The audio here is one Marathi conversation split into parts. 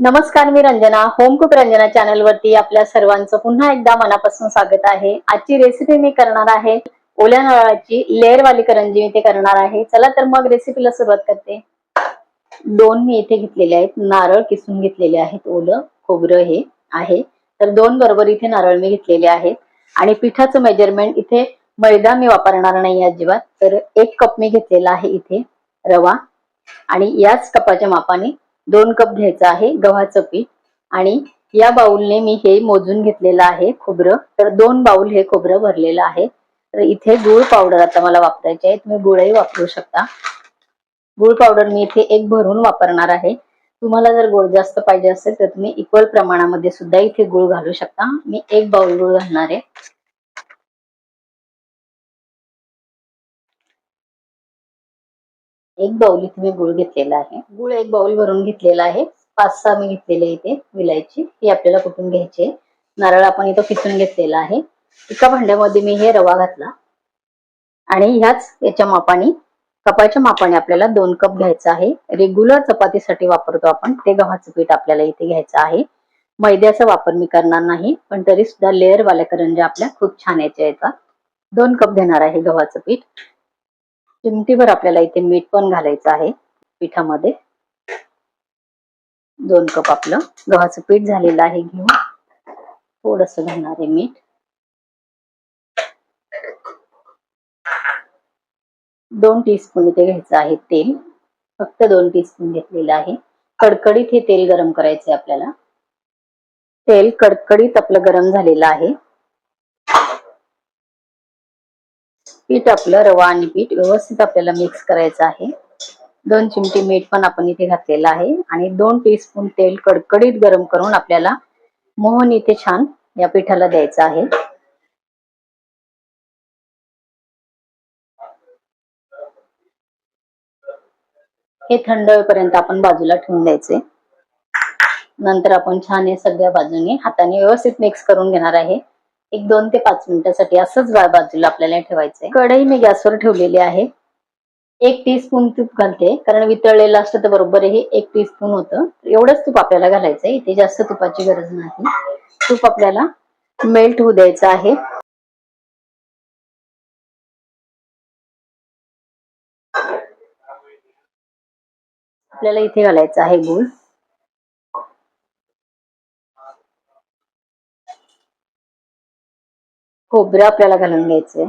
नमस्कार मी Ranjana. Home cook Ranjana channel वरती आपल्या सर्वांचं पुन्हा एकदा मनापासून स्वागत आहे. आजची रेसिपी मी करणार आहे. ओल्या नारळाची लेअरवाली करंजी मी ते करणार आहे. चला तर मग रेसिपीला सुरुवात करते. दोन मी इथे घेतलेले आहेत. नारळ किसून घेतलेले आहेत. ओलं खोबरं हे आहे. तर दोन बरोबर इथे नारळ मी घेतलेले आहेत. आणि पिठाचं मेजरमेंट इथे मैदा मी वापरणार नाही अजिबात. तर एक कप मी घेतलेला आहे इथे रवा. आणि याच कपाच्या मापाने दोन कप घ्यायचं आहे गव्हाचं पीठ. आणि या बाउलने मी हे मोजून घेतलेलं आहे खोबरं. तर दोन बाउल हे खोबरं भरलेलं आहे. तर इथे गुळ पावडर आता मला वापरायचे आहे. तुम्ही गुळही वापरू शकता. गुळ पावडर मी इथे एक भरून वापरणार आहे. तुम्हाला जर गोड जास्त पाहिजे असेल तर तुम्ही इक्वल प्रमाणामध्ये सुद्धा इथे गुळ घालू शकता. मी एक बाउल गुळ घालणार आहे. एक बाउलीत मी गुळ घेतलेला आहे. गुळ एक बाउल भरून घेतलेला आहे. पाच सहा मी घेतलेले इथे विलायची. ही आपल्याला कुठून घ्यायची? नारळ आपण इथं किसून घेतलेला आहे. एका भांड्यामध्ये मी हे रवा घातला. आणि ह्याच याच्या मापाने कपाच्या मापाने आपल्याला दोन कप घ्यायचा आहे. रेग्युलर चपातीसाठी वापरतो आपण. ते गव्हाचं पीठ आपल्याला इथे घ्यायचं आहे. मैद्याचा वापर मी करणार नाही पण तरी सुद्धा लेअर वाल्या करंजा आपल्या खूप छान याच्या येतात. दोन कप घेणार आहे गव्हाचं पीठ. चिमटीभर आपल्याला इथे मीठ पण घालायचं आहे पिठामध्ये. दोन कप आपलं गव्हाचं पीठ झालेलं आहे घेऊन. थोडस घालणार आहे मीठ. दोन टीस्पून इथे घ्यायचं आहे तेल. फक्त दोन टीस्पून घेतलेलं आहे. कडकडीत हे तेल गरम करायचे आपल्याला. तेल कडकडीत आपलं गरम झालेलं आहे. पीठ आपलं रवा आणि पीठ व्यवस्थित आपल्याला मिक्स करायचं आहे. दोन चिमटी मीठ पण आपण इथे घातलेलं आहे. आणि दोन टीस्पून तेल कडकडीत गरम करून आपल्याला मोहन इथे छान या पिठाला द्यायचं आहे. हे थंड होईपर्यंत आपण बाजूला ठेवून द्यायचे. नंतर आपण छान हे सगळ्या बाजूने हाताने व्यवस्थित मिक्स करून घेणार आहे. एक दोन ते पाच मिनिटासाठी असंच बाजूला आपल्याला ठेवायचंय. कढई मी गॅसवर ठेवलेली आहे. एक टी स्पून तूप घालते. कारण वितळलेलं असतं तर बरोबर हे एक टी स्पून होतं. एवढंच तूप आपल्याला घालायचंय. इथे जास्त तुपाची गरज नाही. तूप आपल्याला मेल्ट होऊ द्यायचं आहे. आपल्याला इथे घालायचं आहे गूळ. खोबरं आपल्याला घालून घ्यायचंय.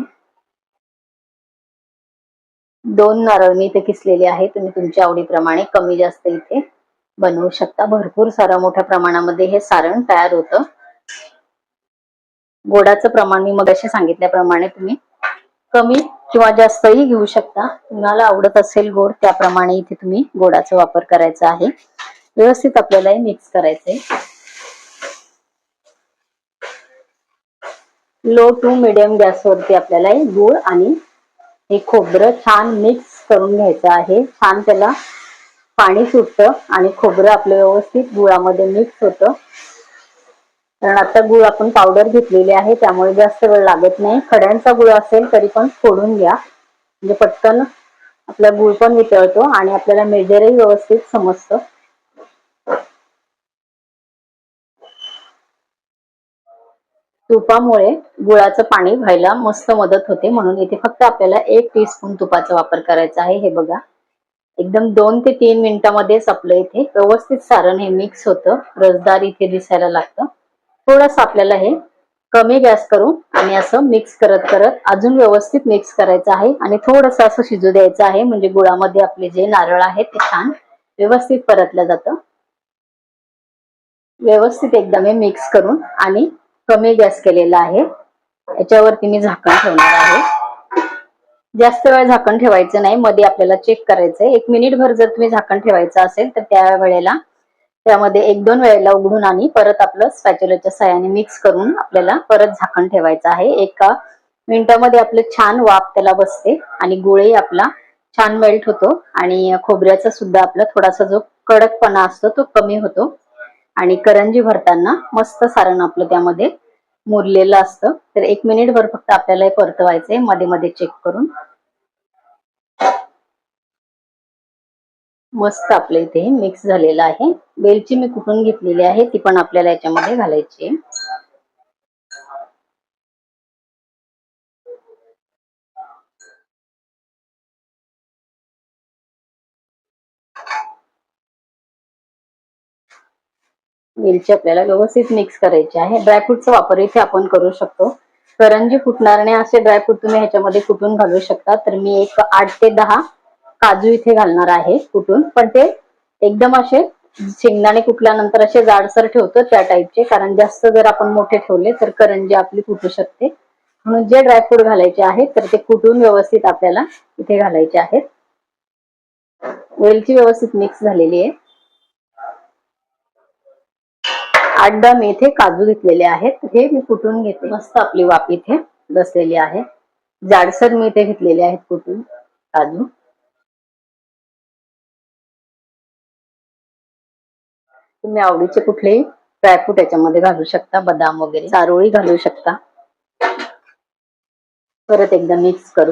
दोन नारळ मी इथे किसलेले आहे तुम्ही तुमच्या आवडीप्रमाणे कमी जास्त इथे बनवू शकता. भरपूर सारा मोठ्या प्रमाणामध्ये हे सारण तयार होतं. गोडाचं प्रमाण मी मग सांगितल्याप्रमाणे तुम्ही कमी किंवा जास्तही घेऊ शकता. तुम्हाला आवडत असेल गोड त्याप्रमाणे इथे तुम्ही गोडाचा वापर करायचा आहे. व्यवस्थित आपल्याला हे मिक्स करायचंय. लो टू मिडियम गॅसवरती आपल्याला हे गूळ आणि हे खोबरं छान मिक्स करून घ्यायचं आहे. छान त्याला पाणी सुटतं आणि खोबरं आपलं व्यवस्थित गुळामध्ये मिक्स होतं. कारण आता गुळ आपण पावडर घेतलेली आहे त्यामुळे जास्त वेळ लागत नाही. खड्यांचा गुळ असेल तरी पण फोडून घ्या. म्हणजे पटकन आपला गुळ पण वितळतो आणि आपल्याला मेजरही व्यवस्थित समजतं. तुपामुळे गुळाचं पाणी व्हायला मस्त मदत होते. म्हणून इथे फक्त आपल्याला एक टीस्पून तुपाचा वापर करायचा आहे. हे बघा. एकदम दोन ते तीन मिनिटामध्येच आपलं इथे. व्यवस्थित सारण हे मिक्स होतं. रसदार इथे दिसायला लागतं. थोडस आपल्याला हे कमी गॅस करून आणि असं मिक्स करत करत अजून व्यवस्थित मिक्स करायचं आहे. आणि थोडंसं असं शिजू द्यायचं आहे. म्हणजे गुळामध्ये आपले जे नारळ आहेत ते छान व्यवस्थित परतलं जातं. व्यवस्थित एकदम हे मिक्स करून आणि कमी गॅस केलेला आहे. याच्यावरती मी झाकण ठेवणार आहे. जास्त वेळ झाकण ठेवायचं नाही. मध्ये आपल्याला चेक करायचंय. एक मिनिट भर जर तुम्ही झाकण ठेवायचं असेल तर त्या वेळेला त्यामध्ये एक दोन वेळेला उघडून आणि परत आपलं स्पॅच्युलाच्या सहाय्याने मिक्स करून आपल्याला परत झाकण ठेवायचं आहे. एका मिनिटामध्ये आपलं छान वाफ त्याला बसते आणि गुळही आपला छान मेल्ट होतो. आणि खोबऱ्याचा सुद्धा आपला थोडासा जो कडकपणा असतो तो कमी होतो. आणि करंजी भरताना मस्त सारण आपलं त्यामध्ये मुरलेलं असतं. तर एक मिनिट भर फक्त आपल्याला हे परतवायचंय. मध्ये मध्ये चेक करून. मस्त आपल्या इथे मिक्स झालेलं आहे. वेलची मी कुठून घेतलेली आहे ती पण आपल्याला याच्यामध्ये घालायची आहे. वेलची आपल्याला व्यवस्थित मिक्स करायची आहे. ड्रायफ्रूटचा वापर इथे आपण करू शकतो. करंजी फुटणार नाही असे ड्रायफ्रूट तुम्ही ह्याच्यामध्ये कुठून घालू शकता. तर मी एक आठ ते दहा काजू इथे घालणार आहे कुठून. पण ते एकदम असे शेंगदाणे कुटल्यानंतर असे जाडसर ठेवतो त्या टाईपचे कारण जास्त जर आपण मोठे ठेवले तर करंजी आपली फुटू शकते. म्हणून जे ड्रायफ्रूट घालायचे आहेत तर ते कुटून व्यवस्थित आपल्याला इथे घालायचे आहेत. वेलची व्यवस्थित मिक्स झालेली आहे. आठ दहा मी इथे काजू घेतलेले आहेत. हे मी कुटून घेते? मस्त आपली वाप इथे बसलेली आहे. जाडसर मी इथे घेतलेले आहेत कुटून काजू. तुम्ही आवडीचे कुठलेही ड्रायफ्रूट याच्यामध्ये घालू शकता बदाम वगैरे. चारोळी घालू शकता. परत एकदा मिक्स करू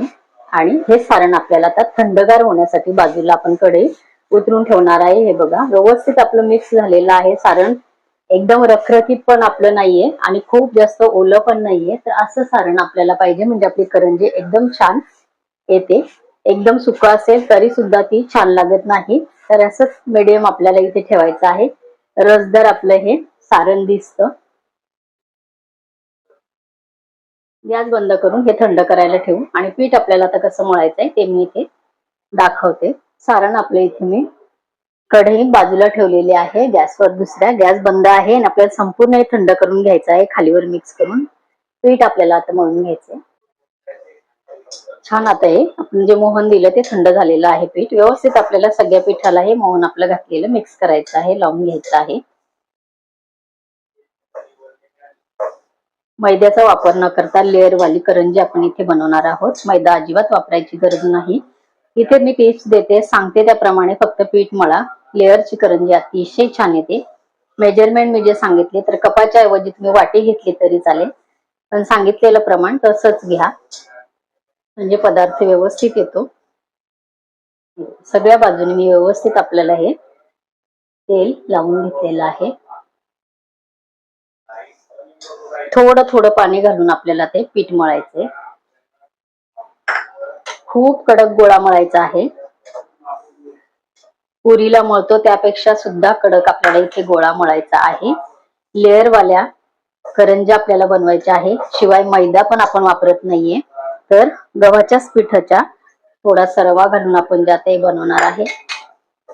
आणि हे सारण आपल्याला आता थंडगार होण्यासाठी बाजूला आपण कडे उतरून ठेवणार आहे. हे बघा व्यवस्थित आपलं मिक्स झालेलं आहे सारण. एकदम रखरखीत पण आपलं नाहीये आणि खूप जास्त ओलं पण नाहीये. तर असं सारण आपल्याला पाहिजे. म्हणजे आपली करंजी एकदम छान येते. एकदम सुख असेल तरी सुद्धा ती छान लागत नाही. तर असंच मिडियम आपल्याला इथे ठेवायचं आहे. रसदार आपलं हे सारण दिसत. गॅस बंद करून हे थंड करायला ठेवू. आणि पीठ आपल्याला आता कसं मळायचंय ते मी इथे दाखवते. सारण आपल्या इथे मी कढई बाजूला ठेवलेली आहे. गॅसवर दुसऱ्या गॅस बंद आहे आणि आपल्याला संपूर्ण हे थंड करून घ्यायचं आहे खालीवर मिक्स करून. पीठ आपल्याला आता मळून घ्यायचंय. छान आता हे आपण जे मोहन दिलं ते थंड झालेलं आहे पीठ. व्यवस्थित आपल्याला सगळ्या पिठाला हे मोहन आपलं घातलेलं मिक्स करायचं आहे लावून घ्यायचं आहे. मैद्याचा वापर न करता लेअर वाली करंजी आपण इथे बनवणार आहोत. मैदा अजिबात वापरायची गरज नाही. इथे मी टिप्स देते सांगते त्याप्रमाणे फक्त पीठ मळा. लेअरची करंजी अतिशय छान येते. मेजरमेंट मी जे सांगितले तर कपाच्या ऐवजी तुम्ही वाटी घेतली तरी चालेल. पण सांगितलेलं प्रमाण तसंच घ्या. म्हणजे पदार्थ व्यवस्थित येतो. सगळ्या बाजूने मी व्यवस्थित आपल्याला हे तेल लावून घेतलेलं आहे. थोडं थोडं पाणी घालून आपल्याला ते पीठ मळायचंय. खूप कडक गोळा मळायचा आहे. पुरीला मळतो त्यापेक्षा सुद्धा कडक आपल्याला इथे गोळा मळायचा आहे. लेअरवाल्या करंजा आपल्याला बनवायच्या आहे शिवाय मैदा पण आपण वापरत नाहीये. तर गव्हाच्याच पिठाच्या थोडा रवा घालून आपण ज्यात बनवणार आहे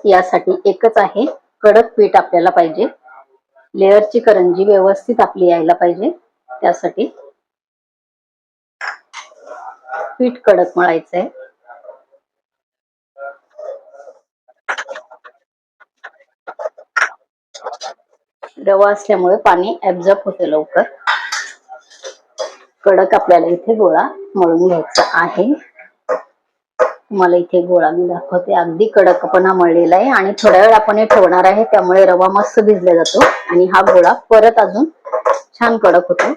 यासाठी एकच आहे कडक पीठ आपल्याला पाहिजे. लेअरची करंजी व्यवस्थित आपली यायला पाहिजे. त्यासाठी पीठ कडक मळायचं आहे रवा असल्यामुळे पाणी ऍब्झॉर्ब होते लवकर. कडक आपल्याला इथे गोळा मळून घ्यायचा आहे. मला इथे गोळा मी दाखवते. अगदी कडकपणा मळलेला आहे आणि थोड्या वेळ आपण हे ठेवणार आहे त्यामुळे रवा मस्त भिजला जातो आणि हा गोळा परत अजून छान कडक होतो.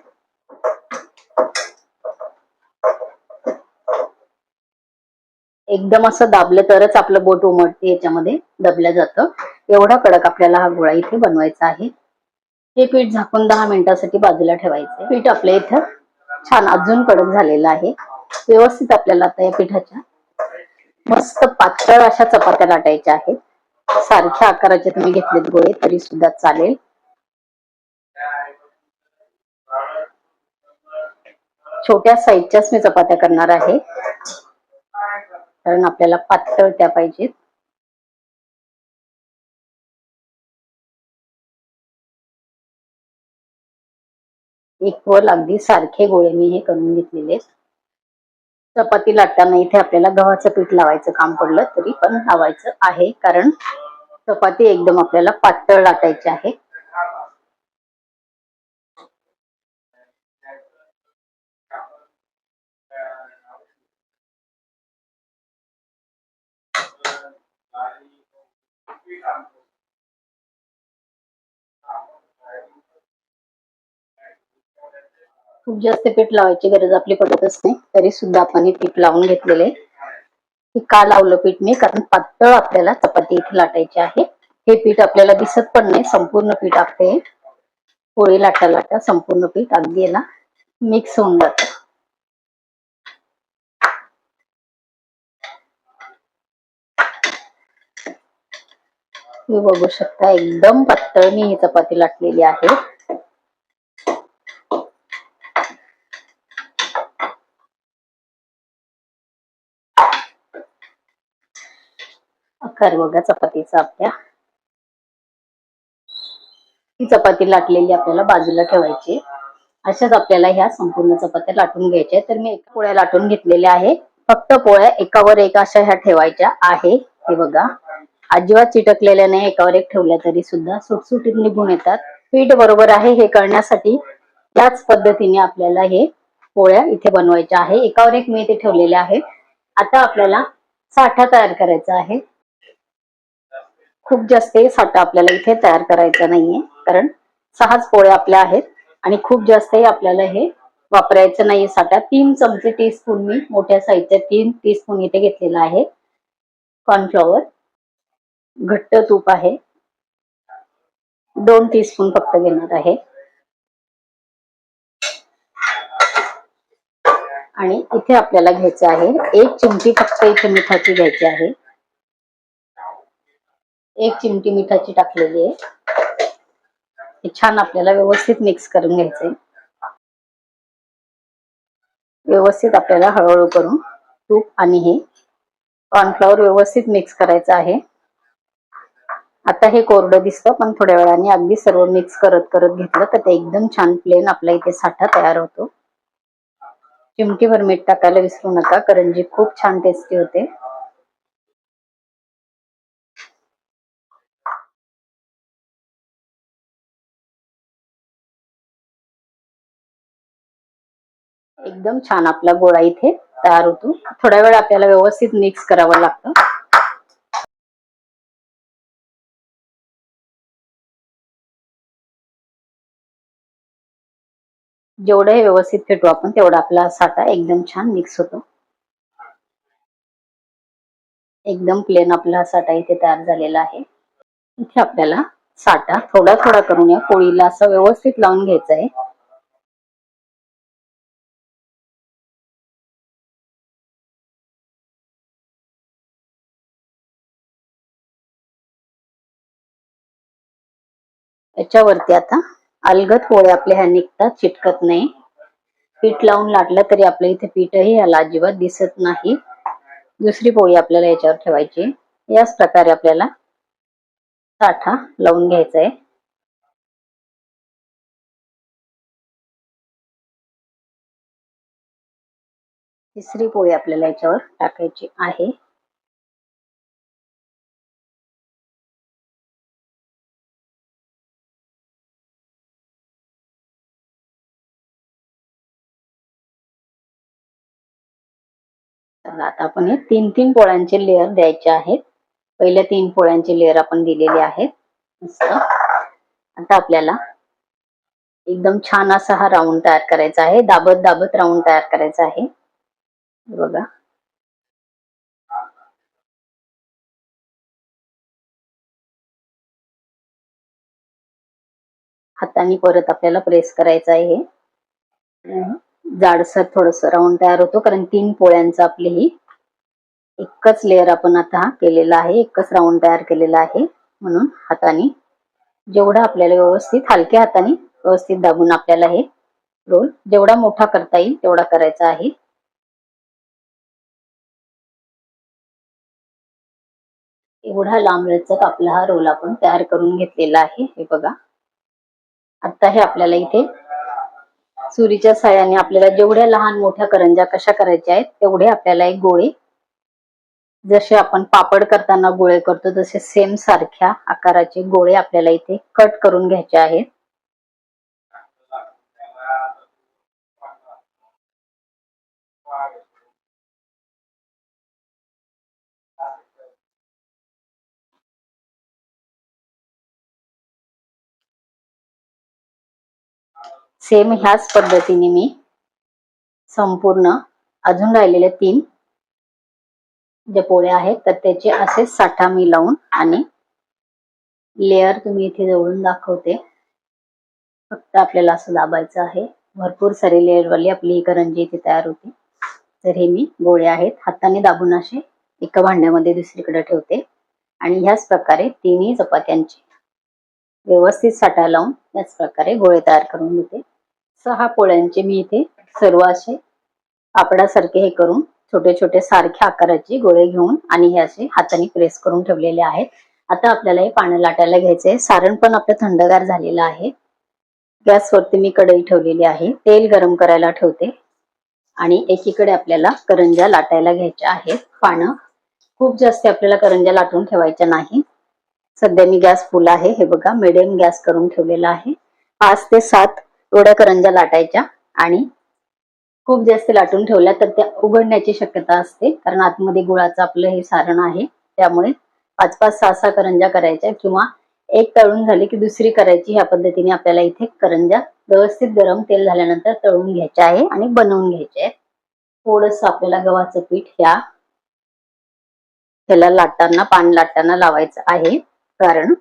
एकदम असं दाबलं तरच आपलं बोट उमटते याच्यामध्ये दबलं जातं. एवढा कडक आपल्याला हा गोळा इथे बनवायचा आहे. हे पीठ झाकून दहा मिनिटासाठी बाजूला ठेवायचं. पीठ आपल्या इथं छान अजून कडक झालेलं आहे. व्यवस्थित आपल्याला आता या पिठाच्या मस्त पातळ अशा चपात्या लाटायच्या आहेत. सारख्या आकाराचे तुम्ही घेतलेत गोळे तरी सुद्धा चालेल. छोट्या साईजच्याच मी चपात्या करणार आहे. कारण आपल्याला पातळ त्या पाहिजेत. इक्वल अगदी सारखे गोळे मी हे करून घेतलेले चपाती लाटताना इथे आपल्याला गव्हाचं पीठ लावायचं काम पडलं तरी पण लावायचं आहे कारण चपाती एकदम आपल्याला पातळ लाटायची आहे. खूप जास्त पीठ लावायची गरज आपली पडतच नाही. तरी सुद्धा आपण हे पीठ लावून घेतलेले हे का लावलं पीठ मी कारण पातळ आपल्याला चपाती इथे लाटायची आहे. हे पीठ आपल्याला दिसत पण नाही. संपूर्ण पीठ आपले पोळी लाटा लाटा संपूर्ण पीठ अगदी याला मिक्स होऊन जात. तुम्ही बघू शकता एकदम पातळ मी ही चपाती लाटलेली आहे. आकार बघा चपातीचा आपल्या. ही चपाती लाटलेली आपल्याला बाजूला ठेवायची. अशाच आपल्याला ह्या संपूर्ण चपात्या लाटून घ्यायच्या तर मी एका पोळ्या लाटून घेतलेल्या आहे फक्त पोळ्या एकावर एक अशा ह्या ठेवायच्या आहे. हे बघा. अजिबात चिटकलेल्या नाही. एकावर एक ठेवल्या तरी सुद्धा सुटसुटीत निघून येतात. पीठ बरोबर आहे हे करण्यासाठी त्याच पद्धतीने आपल्याला हे पोळ्या इथे बनवायच्या आहे. एकावर एक मी इथे ठेवलेल्या आहे आता आपल्याला साठा तयार करायचा आहे. खूप जास्त साठा आपल्याला इथे तयार करायचा नाहीये. कारण सहाच पोळ्या आपल्या आहेत आणि खूप जास्तही आपल्याला हे वापरायचं नाहीये साठा तीन चमचे टीस्पून मी मोठ्या साईजच्या तीन टीस्पून इथे घेतलेला आहे. कॉर्नफ्लॉवर घट्ट तूप आहे. दोन टीस्पून फक्त घेणार आहे. आणि इथे आपल्याला घ्यायचं आहे एक चिमटी फक्त इथे मिठाची घ्यायची आहे. एक चिमटी मिठाची टाकलेली आहे. हे छान आपल्याला व्यवस्थित मिक्स करून घ्यायचंय. व्यवस्थित आपल्याला हळूहळू करून तूप आणि हे कॉर्नफ्लॉवर व्यवस्थित मिक्स करायचं आहे. आता हे कोरडं दिसतं पण थोड्या वेळाने अगदी सर्व मिक्स करत करत घेतलं तर ते एकदम छान प्लेन आपल्या इथे साठा तयार होतो. चिमटीभर मीठ टाकायला विसरू नका करंजी खूप छान टेस्टी होते. एकदम छान आपला गोळा इथे तयार होतो. थोड्या वेळ आपल्याला व्यवस्थित मिक्स करावं लागतं. जेवढं हे व्यवस्थित फेटू आपण तेवढा आपला साठा एकदम छान मिक्स होतो. एकदम प्लेन आपला साठा इथे तयार झालेला आहे. इथे आपल्याला साठा थोडा थोडा करून या पोळीला असं व्यवस्थित लावून घ्यायचं आहे. ह्याच्यावरती आता अलगद पोळे आपले ह्या निघतात चिटकत नाही. पीठ लावून लाटलं तरी आपल्या इथे पीठही ह्याला अजिबात दिसत नाही. दुसरी पोळी आपल्याला याच्यावर ठेवायची याच प्रकारे आपल्याला साठा लावून घ्यायचा आहे. तिसरी पोळी आपल्याला याच्यावर टाकायची आहे. बघा आता आपण हे तीन तीन पोळ्यांचे लेअर द्यायचे आहेत. पहिल्या तीन पोळ्यांचे लेअर आपण दिलेले आहेत. मस्त. आता आपल्याला एकदम छान असा हा राऊंड तयार करायचा आहे. दाबत दाबत राऊंड तयार करायचा आहे. बघा. हाताने परत आपल्याला प्रेस करायचं आहे. हे जाडसर थोडस राऊंड तयार होतो. कारण तीन पोळ्यांचं आपली ही एकच लेअर आपण आता केलेला आहे. एकच राऊंड तयार केलेला आहे. म्हणून हाताने जेवढा आपल्याला व्यवस्थित हलक्या हाताने व्यवस्थित दाबून आपल्याला हे रोल जेवढा मोठा करता येईल तेवढा करायचा आहे. एवढा लांबलचक आपला हा रोल आपण तयार करून घेतलेला आहे. हे बघा. आता हे आपल्याला इथे सुरीच्या साह्याने आपल्याला जेवढ्या लहान मोठ्या करंजा कशा करायच्या आहेत तेवढे आपल्याला एक गोळे जसे आपण पापड करताना गोळे करतो तसे सेम सारख्या आकाराचे गोळे आपल्याला इथे कट करून घ्यायचे आहेत. सेम ह्याच पद्धतीने मी संपूर्ण अजून राहिलेले तीन ज्या पोळ्या आहेत तर त्याचे असे साठा मी लावून आणि लेअर तुम्ही इथे जवळून दाखवते. फक्त आपल्याला असं दाबायचं आहे. भरपूर सारी लेअरवाली आपली ही करंजी इथे तयार होते. तर हे मी गोळे आहेत. हाताने दाबून असे एका भांड्यामध्ये दुसरीकडे ठेवते. आणि ह्याच प्रकारे तिन्ही चपात्यांची व्यवस्थित साठा लावून याच प्रकारे गोळे तयार करून घेते. सहा पोळ्यांचे मी इथे सर्व असे आपडासारखे हे करून छोटे छोटे सारख्या आकाराचे गोळे घेऊन आणि हे असे हाताने प्रेस करून ठेवलेले आहेत. आता आपल्याला हे पाणी लाटायला घ्यायचंय. सारण पण आपलं थंडगार झालेलं आहे. गॅसवरती मी कढई ठेवलेली आहे. तेल गरम करायला ठेवते. आणि एकीकडे आपल्याला करंजा लाटायला घ्यायच्या आहेत. पानं खूप जास्त आपल्याला करंजा लाटून ठेवायच्या नाही. सध्या मी गॅस फुल आहे. हे बघा मिडियम गॅस करून ठेवलेला आहे. पाच ते सात थोड्या करंजा लाटायच्या आणि खूप जास्त लाटून ठेवल्या तर त्या उघडण्याची शक्यता असते. कारण आतमध्ये गुळाचं आपलं हे सारण आहे. त्यामुळे पाच पाच सहा सहा करंजा करायच्या किंवा एक तळून झाली की दुसरी करायची ह्या पद्धतीने आपल्याला इथे करंजा व्यवस्थित गरम तेल झाल्यानंतर तळून घ्यायचे आहे आणि बनवून घ्यायचे आहे. थोडस आपल्याला गव्हाचं पीठ ह्या ह्याला लाटताना पान लाटताना लावायचं आहे. कारण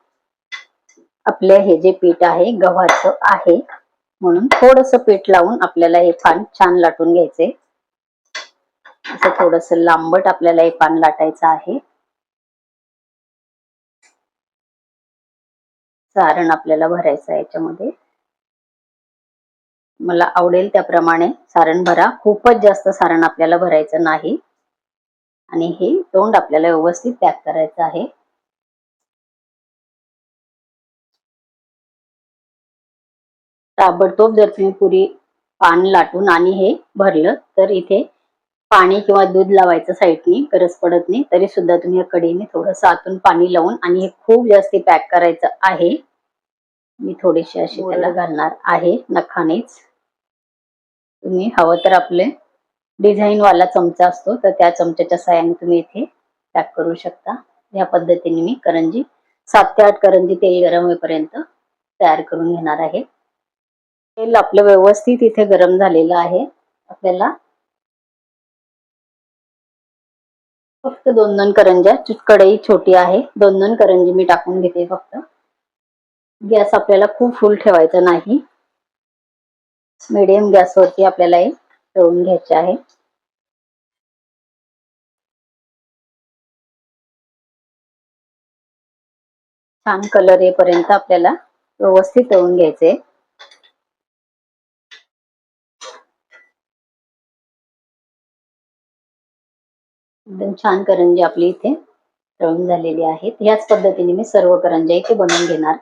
आपले हे जे पीठ आहे गव्हाचं आहे म्हणून थोडस पीठ लावून आपल्याला हे पान छान लाटून घ्यायचे. असं थोडस लांबट आपल्याला हे पान लाटायचं आहे. सारण आपल्याला भरायचं आहे याच्यामध्ये. मला आवडेल त्याप्रमाणे सारण भरा. खूपच जास्त सारण आपल्याला भरायचं नाही. आणि हे तोंड आपल्याला व्यवस्थित पॅक करायचं आहे. ताबडतोब जर तुम्ही पुरी पान लाटून आणि हे भरलं तर इथे पाणी किंवा दूध लावायचं साईडनी गरज पडत नाही. तरी सुद्धा तुम्ही या कढईने थोडस आतून पाणी लावून आणि हे खूप जास्ती पॅक करायचं आहे. मी थोडीशी अशी त्याला घालणार आहे. नखानेच तुम्ही हवं तर आपले डिझाईन वाला चमचा असतो तर त्या चमच्याच्या साह्याने तुम्ही इथे पॅक करू शकता. या पद्धतीने मी करंजी सात ते आठ करंजी तेल गरम होईपर्यंत तयार करून घेणार आहे. तेल आपलं व्यवस्थित इथे गरम झालेलं आहे. आपल्याला फक्त दोन दोन करंज्या कढई छोटी आहे. दोन दोन करंजी मी टाकून घेते फक्त. गॅस आपल्याला खूप फुल ठेवायचा नाही. मीडियम गॅसवरती आपल्याला हे तळून घ्यायचे आहे. छान कलर येपर्यंत आपल्याला व्यवस्थित तळून घ्यायचे. एकदम छान करंजी आपली इथे तळून झालेली आहेत ह्याच पद्धतीने मी सर्व करंज्या इथे बनवून घेणार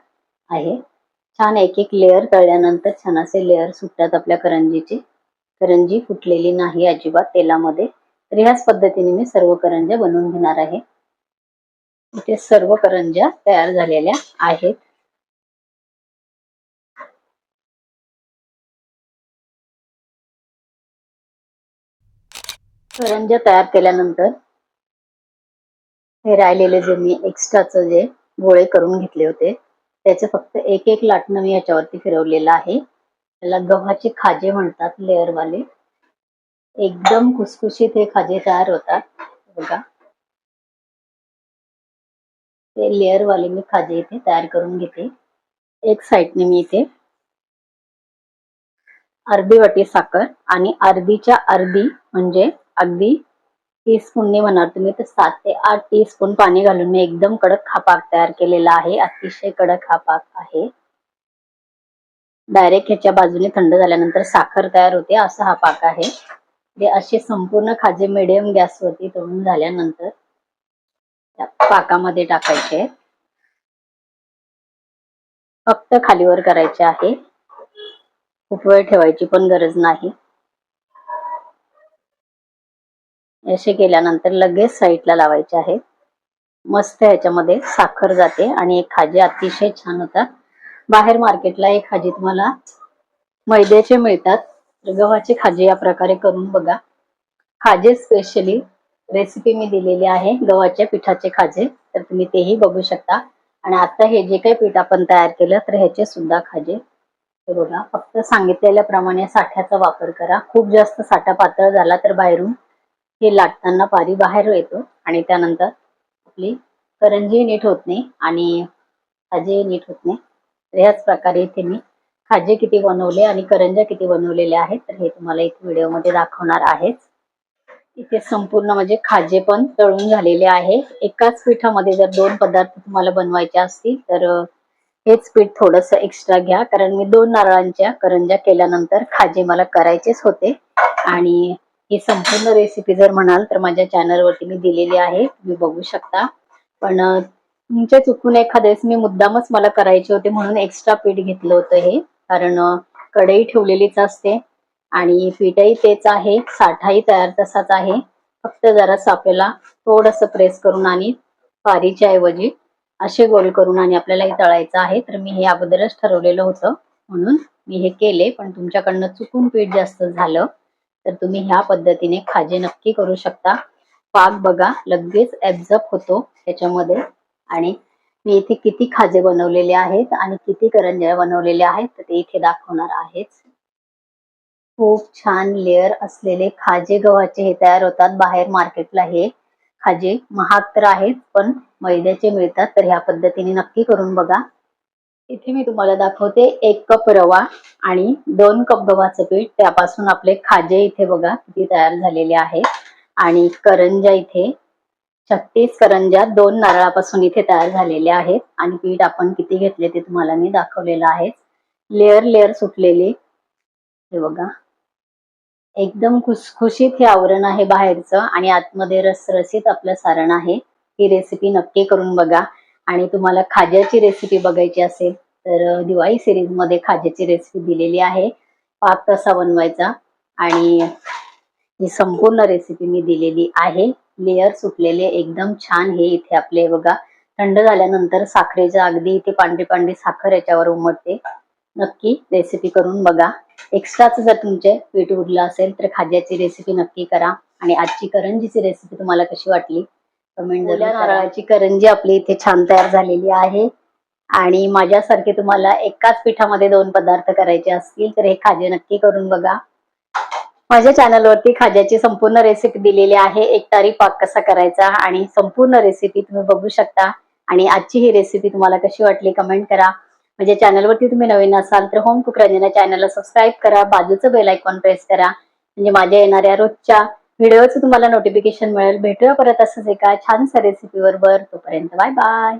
आहे. छान एक एक लेअर तळल्यानंतर छान असे लेअर सुटतात आपल्या करंजीचे. करंजी फुटलेली नाही अजिबात तेलामध्ये. तर ह्याच पद्धतीने मी सर्व करंज्या बनवून घेणार आहे. इथे सर्व करंज्या तयार झालेल्या आहेत. करंज तयार केल्यानंतर हे राहिलेले जे मी एक्स्ट्राचं जे गोळे करून घेतले होते त्याचे फक्त एक एक लाटणं मी याच्यावरती फिरवलेलं आहे. त्याला गव्हाचे खाजे म्हणतात लेअरवाले. एकदम खुसखुशीत हे खाजे तयार होतात. बघा. ते लेअरवाले मी खाजे इथे तयार करून घेते. एक साईडने मी इथे अर्धी वाटी साखर आणि अर्धीच्या अर्धी म्हणजे अगदी टीस्पूनने म्हणाल तुम्ही तर सात ते आठ टीस्पून पाणी घालून मी एकदम कडक हा पाक तयार केलेला आहे. अतिशय कडक हा पाक आहे. डायरेक्ट ह्याच्या बाजूने थंड झाल्यानंतर साखर तयार होते. असा हा पाक आहे. ते असे संपूर्ण खाजे मिडियम गॅसवरती तळून झाल्यानंतर त्या पाकामध्ये टाकायचे. फक्त खालीवर करायचे आहे. खूप वेळ ठेवायची पण गरज नाही. असे केल्यानंतर लगेच साईडला लावायचे आहेत. मस्त ह्याच्यामध्ये साखर जाते आणि एक खाजे अतिशय छान होतात. बाहेर मार्केटला एक खाजी तुम्हाला मैद्याचे मिळतात. गव्हाचे खाजे या प्रकारे करून बघा. खाजे स्पेशली रेसिपी मी दिलेली आहे गव्हाच्या पिठाचे खाजे. तर तुम्ही तेही बघू शकता. आणि आता हे जे काही पीठ आपण तयार केलं तर ह्याचे सुद्धा खाजे. बघा फक्त सांगितलेल्याप्रमाणे साठ्याचा वापर करा. खूप जास्त साठा पातळ झाला तर बाहेरून हे लाटताना पारी बाहेर येतो आणि त्यानंतर आपली करंजी नीट होत नाही आणि खाजे नीट होत नाही. तर ह्याच प्रकारे इथे मी खाजे किती बनवले आणि करंज्या किती बनवलेल्या आहेत तर हे तुम्हाला इथे व्हिडिओमध्ये दाखवणार आहेच. इथे संपूर्ण म्हणजे खाजे पण तळून झालेले आहे एकाच पिठामध्ये जर दोन पदार्थ तुम्हाला बनवायचे असतील तर हेच पीठ थोडस एक्स्ट्रा घ्या. कारण मी दोन नारळांच्या करंज्या केल्यानंतर खाजे मला करायचेच होते. आणि ही संपूर्ण रेसिपी जर म्हणाल तर माझ्या चॅनलवरती मी दिलेली आहे. तुम्ही बघू शकता. पण तुमच्या चुकून एखाद्यास मी मुद्दामच मला करायचे होते म्हणून एक्स्ट्रा पीठ घेतलं होतं हे. कारण कढई ठेवलेलीच असते आणि पीठही तेच आहे. साठाही तयार तसाच आहे. फक्त जरासं आपल्याला थोडस प्रेस करून आणि पारीच्या ऐवजी असे गोल करून आणि आपल्याला हे तळायचं आहे. तर मी हे अगोदरच ठरवलेलं होतं म्हणून मी हे केले. पण तुमच्याकडनं चुकून पीठ जास्त झालं. तर तुम्ही ह्या पद्धतीने खाजे नक्की करू शकता. पाक बघा लगेच ऍब्झॉर्ब होतो त्याच्यामध्ये. आणि मी इथे किती खाजे बनवलेले आहेत आणि किती करंज्या बनवलेल्या आहेत तर ते इथे दाखवणार आहेच. खूप छान लेअर असलेले खाजे गव्हाचे हे तयार होतात बाहेर मार्केटला हे. खाजे महाग तर आहेत पण मैद्याचे मिळतात. तर ह्या पद्धतीने नक्की करून बघा. इथे मी तुम्हाला दाखवते एक कप रवा आणि दोन कप गव्हाचं पीठ. त्यापासून आपले खाजे इथे बघा किती तयार झालेले आहेत आणि करंजा इथे छत्तीस करंजा दोन नारळापासून इथे तयार झालेल्या आहेत. आणि पीठ आपण किती घेतले ते तुम्हाला मी दाखवलेलं आहे. लेअर लेअर सुटलेले. हे बघा. एकदम खुसखुशीत हे आवरण आहे बाहेरचं आणि आतमध्ये रसरसीत आपलं सारण आहे. ही रेसिपी नक्की करून बघा. आणि तुम्हाला खाज्याची रेसिपी बघायची असेल तर दिवाळी सिरीजमध्ये खाज्याची रेसिपी दिलेली आहे. पाक कसा बनवायचा आणि ही संपूर्ण रेसिपी मी दिलेली आहे. लेअर सुटलेले एकदम छान हे इथे आपले बघा. थंड झाल्यानंतर साखरेच्या अगदी इथे पांढरी पांढरी साखर याच्यावर उमटते. नक्की रेसिपी करून बघा. एक्स्ट्राच जर तुमचे पीठ उरलं असेल तर खाज्याची रेसिपी नक्की करा. आणि आजची करंजीची रेसिपी तुम्हाला कशी वाटली? जरूर नारळाची करंजी आपली इथे छान तयार झालेली आहे. आणि माझ्यासारखे तुम्हाला एकाच पिठामध्ये दोन पदार्थ करायचे असतील तर हे खाजे नक्की करून बघा. माझ्या चॅनलवरती खाज्याची संपूर्ण रेसिपी दिलेली आहे. एक तारी पाक कसा करायचा आणि संपूर्ण रेसिपी तुम्ही बघू शकता. आणि आजची ही रेसिपी तुम्हाला कशी वाटली कमेंट करा. माझ्या चॅनलवरती तुम्ही नवीन असाल तर होम कुक रंजना चॅनलला सबस्क्राईब करा. बाजूचं बेल आयकॉन प्रेस करा. म्हणजे माझ्या येणाऱ्या रोजच्या व्हिडिओचं तुम्हाला नोटिफिकेशन मिळेल. भेटूया परत असंच एका छानसा रेसिपीवर बरोबर तोपर्यंत बाय बाय.